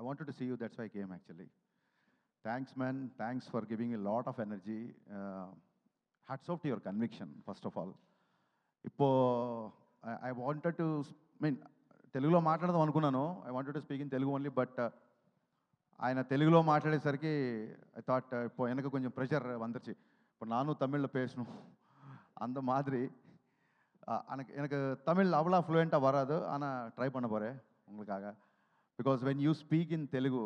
I wanted to see you, that's why I came actually. Thanks, man. Thanks for giving a lot of energy. Uh, hats off to your conviction, first of all. இப்போ I wanted to mean తెలుగులో మాట్లాడదాం అనుకున్నాను I wanted to speak in Telugu only but ఆయన తెలుగులో మాట్లాడేసరికి I thought இப்போ எனக்கு கொஞ்சம் pressure வந்துருச்சு இப்போ நானும் தமிழில் பேசணும் அந்த மாதிரி அஹ், எனக்கு எனக்கு தமிழ் அவ்வளோ ஃப்ளூயண்ட்டாக வராது ஆனால் ட்ரை பண்ண போகிறேன் உங்களுக்காக Because when you speak in Telugu,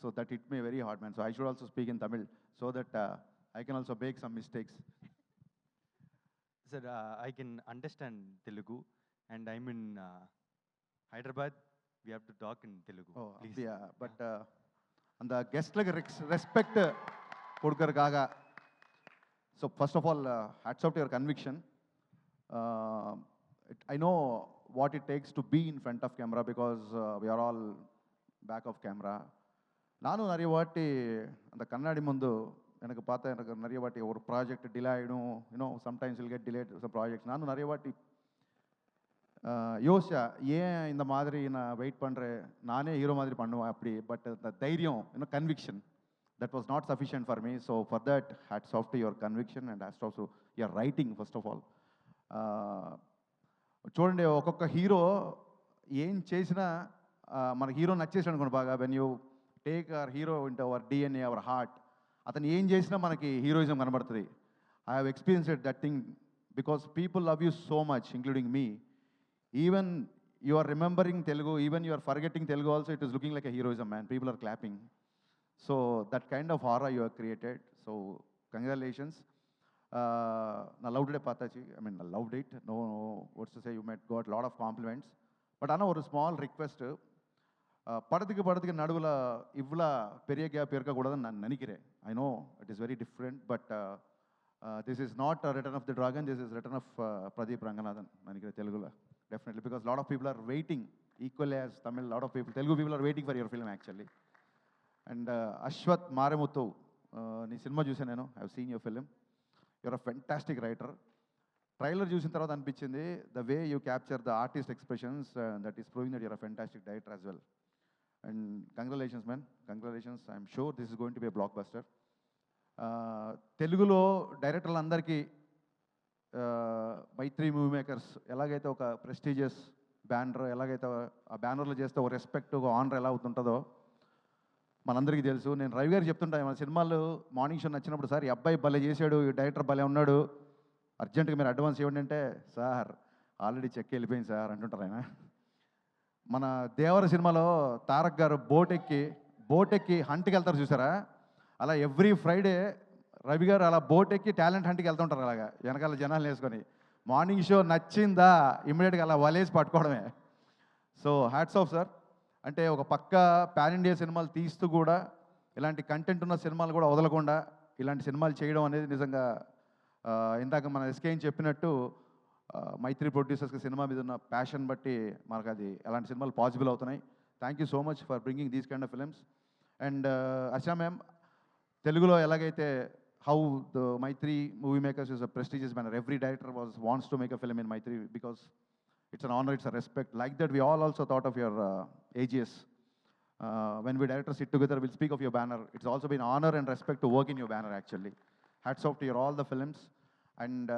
so that hit me very hard, man. So I should also speak in Tamil so that uh, I can also make some mistakes. Sir, uh, I can understand Telugu and I'm in uh, Hyderabad. We have to talk in Telugu. Oh, please. Yeah, but uh, the guest like respect Kodkar Gaga. So first of all, uh, hats off to your conviction. Uh, it, I know what it takes to be in front of camera because uh, we are all back of camera நானும் நிறைய வாட்டி அந்த கண்ணாடி ముందు எனக்கு பார்த்தா எனக்கு நிறைய வாட்டி ஒரு ப்ராஜெக்ட் டிலே ஆகிடும் you know sometimes will get delayed some projects நானும் நிறைய வாட்டி ஆஹ் யோசிச்சா ஏன் இந்த மாதிரி நான் வெயிட் பண்ணுறேன் நானே ஹீரோ மாதிரி பண்ணுவேன் அப்படி பட் அந்த தைரியம் இன்னும் conviction that was not sufficient for me so for that hats off to your conviction and hats off to your writing first of all చూడండి ఒక్కొక్క హీరో ఏం చేసినా ఆ, మన హీరో నచ్చేసాడు అనుకోండి బాగా when you take our hero into our DNA our heart అతను ఏం చేసినా మనకి హీరోయిజం కనబడుతుంది I have experienced that thing because people love you so much including me even you are remembering Telugu even you are forgetting Telugu also it is looking like a heroism man people are clapping so that kind of aura you are created so congratulations నా love day பார்த்தாச்சு I mean love it no what's to say you made got lot of compliments but ஆனால் ஒரு small request படத்துக்கு படத்துக்கு நடுவில் இவ்வளோ பெரிய gap இருக்கக்கூடாதுன்னு நான் நினைக்கிறேன் I know it is very different but this is not return of the Dragon this is return of Pradeep Ranganathan நினைக்கிறேன் தெலுங்குல definitely because lot of people are waiting equally as Tamil lot of people Telugu people are waiting for your film actually and Ashwath Marimuthu నీ cinema చూసాను నేను I seen your film your a fantastic writer trailer చూసిన తర్వాత అనిపించింది the way you capture the artist expressions that is proving that your a fantastic director as well and congratulations man congratulations I'm sure this is going to be blockbuster తెలుగులో డైరెక్టర్లు అందరికీ Mythri movie makers ఎలాగైతే ఒక prestigious banner ఎలాగైతే ఆ బ్యానర్లో చేస్తే ఒక రెస్పెక్ట్ ఒక ఆనర్ ఎలా అవుతుంటుందో మనందరికీ తెలుసు. నేను రవి గారు చెప్తుంటా మన సినిమాలు మార్నింగ్ షో నచ్చినప్పుడు సార్ ఈ అబ్బాయి భలే చేశాడు ఈ డైరెక్టర్ భలే ఉన్నాడు. అర్జెంటుగా మీరు అడ్వాన్స్ ఇవ్వండి అంటే సార్ ఆల్రెడీ చెక్ వెళ్ళిపోయింది సార్ అంటుంటారు ఆయన. మన దేవర సినిమాలో తారక్ గారు బోట్ ఎక్కి బోట్ ఎక్కి హంట్కి వెళ్తారు చూసారా? అలా ఎవ్రీ ఫ్రైడే రవి గారు అలా బోట్ ఎక్కి టాలెంట్ హంట్కి వెళ్తుంటారు అలాగా వెనకాల జనాలు వేసుకొని. మార్నింగ్ షో నచ్చిందా? ఇమ్మీడియట్గా అలా వలేసి పట్టుకోవడమే. సో హ్యాట్స్ ఆఫ్ సార్ అంటే ఒక పక్క పాన్ ఇండియా సినిమాలు తీస్తూ కూడా ఇలాంటి కంటెంట్ ఉన్న సినిమాలు కూడా వదలకుండా ఇలాంటి సినిమాలు చేయడం అనేది నిజంగా ఇందాక మన ఎస్కేన్ చెప్పినట్టు మైత్రి ప్రొడ్యూసర్స్కి సినిమా మీద ఉన్న ప్యాషన్ బట్టి మనకు అది అలాంటి సినిమాలు పాసిబుల్ అవుతున్నాయి. Thank you so much for bringing these kind of films and Asha ma'am తెలుగులో ఎలాగైతే how the Mythri Movie Makers is a prestigious manner every director was wants to make a film in Mythri because it's an honour it's a respect like that we all also thought of your AGS when we director sit together will speak of your banner it's also been honour and respect to work in your banner actually hats off to your all the films and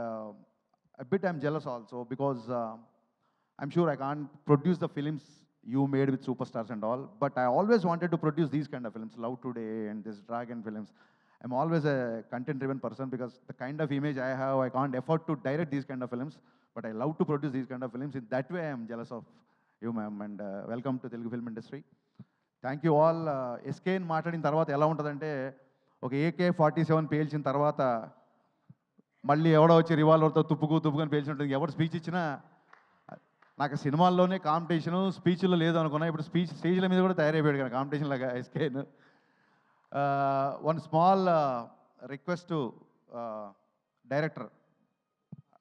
a bit I'm jealous also because uh, I'm sure I can't produce the films you made with superstars and all, but I always wanted to produce these kind of films, Love Today and this Dragon films. I'm always a content-driven person because the kind of image I have, I can't afford to direct these kind of films, but I love to produce these kind of films. In that way, I'm jealous of you, ma'am, and uh, welcome to Telugu film industry. Thank you all SKN మాట్లాడిన తర్వాత ఎలా ఉంటుందంటే ఒక AK forty seven పేల్చిన తర్వాత మళ్ళీ ఎవడో వచ్చి రివాల్వర్తో తుప్పుకు తుప్పుకొని పేల్చుంటుంది ఎవరు స్పీచ్ ఇచ్చినా నాకు సినిమాల్లోనే కాంపిటీషన్ స్పీచ్లో లేదు అనుకున్నా. ఇప్పుడు స్పీచ్ స్టేజ్ల మీద కూడా తయారైపోయాడు కదా కాంపిటీషన్ లాగా SKN one small request director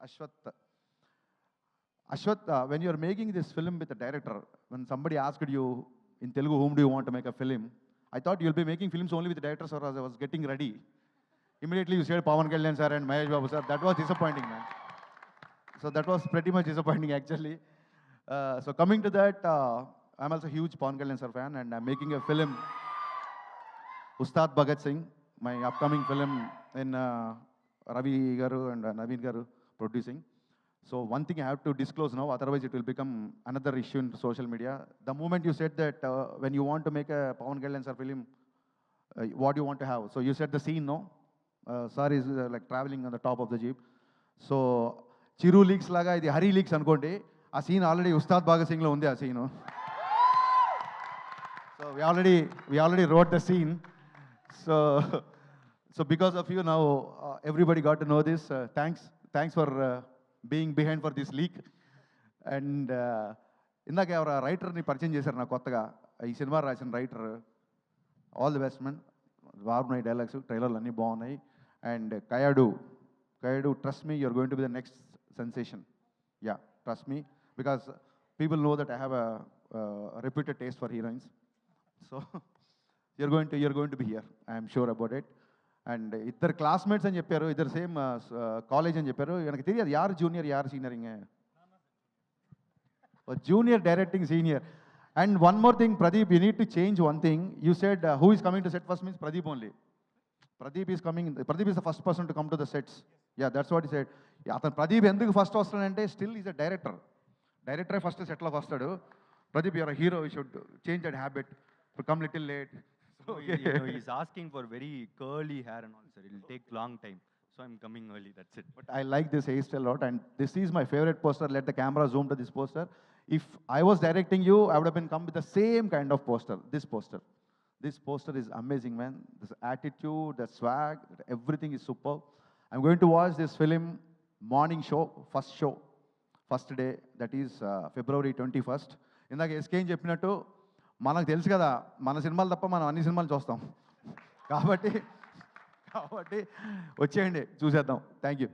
Ashwath Ashwath when you making this film with director when somebody asked you in Telugu home do want make a film I thought you'll be making films only with directors sir I was getting ready Immediately you said Pawan Kalyan sir and Mahesh Babu sir. That was disappointing, man. So that was pretty much disappointing actually. Uh, so coming to that, uh, I'm also huge Pawan Kalyan sir fan and I making a film Ustaad Bhagat Singh my upcoming film in Ravi garu and Naveen garu producing so one thing I have to disclose now otherwise it will become another issue in social media the moment you said that when you want to make a Pawan Kalyan sir film what you want to have so you said the scene no sir is like travelling on the top of the jeep so Chiru leaks లాగా ఇది Hari leaks అనుకోండి ఆ scene already Ustaad Bhagat సింగ్లో ఉంది ఆ scene so we already we already wrote the scene so so because of you now everybody got to know this thanks thanks for being behind for this leak and ఇందాక ఎవరు రైటర్ని పరిచయం చేశారు నాకు కొత్తగా. ఈ సినిమా రాసిన writer all the best men బాగున్నాయి డైలాగ్స్ ట్రైలర్లు అన్నీ బాగున్నాయి. and Kaya do, Kaya do. trust me, you're going to be the next sensation. Yeah, trust me. Because people know that I have a uh, reputed taste for heroines. So you're, going to, you're going to be here, I'm sure about it. And either uh, classmates and you're the same uh, uh, college and you're a junior, yar senior. A junior directing senior. And one more thing, Pradeep, you need to change one thing. You said uh, who is coming to set first means Pradeep only. Pradeep is coming Pradeep is the first person to come to the sets yeah that's what he said అతను ప్రదీప్ ఎందుకు first వస్తాడంటే still is a director డైరెక్టరే first సెట్లోకి వస్తాడు Pradeep your hero you should change that habit come little late know, he's asking for very curly hair and all, sir. It'll take long time. So I'm coming early, that's it. But I like this hairstyle a lot, and this is my favorite poster. Let the camera zoom to this poster. If I was directing you, I would have been come with the same kind of poster. This poster, this poster is amazing, man. This attitude, the swag, everything is superb. I'm going to watch this film morning show, first show, first day that is February twenty first ఇందాక ఎస్కేం చెప్పినట్టు మనకు తెలుసు కదా మన సినిమాలు తప్ప మనం అన్ని సినిమాలు చూస్తాం కాబట్టి కాబట్టి వచ్చేయండి చూసేద్దాం థ్యాంక్ యూ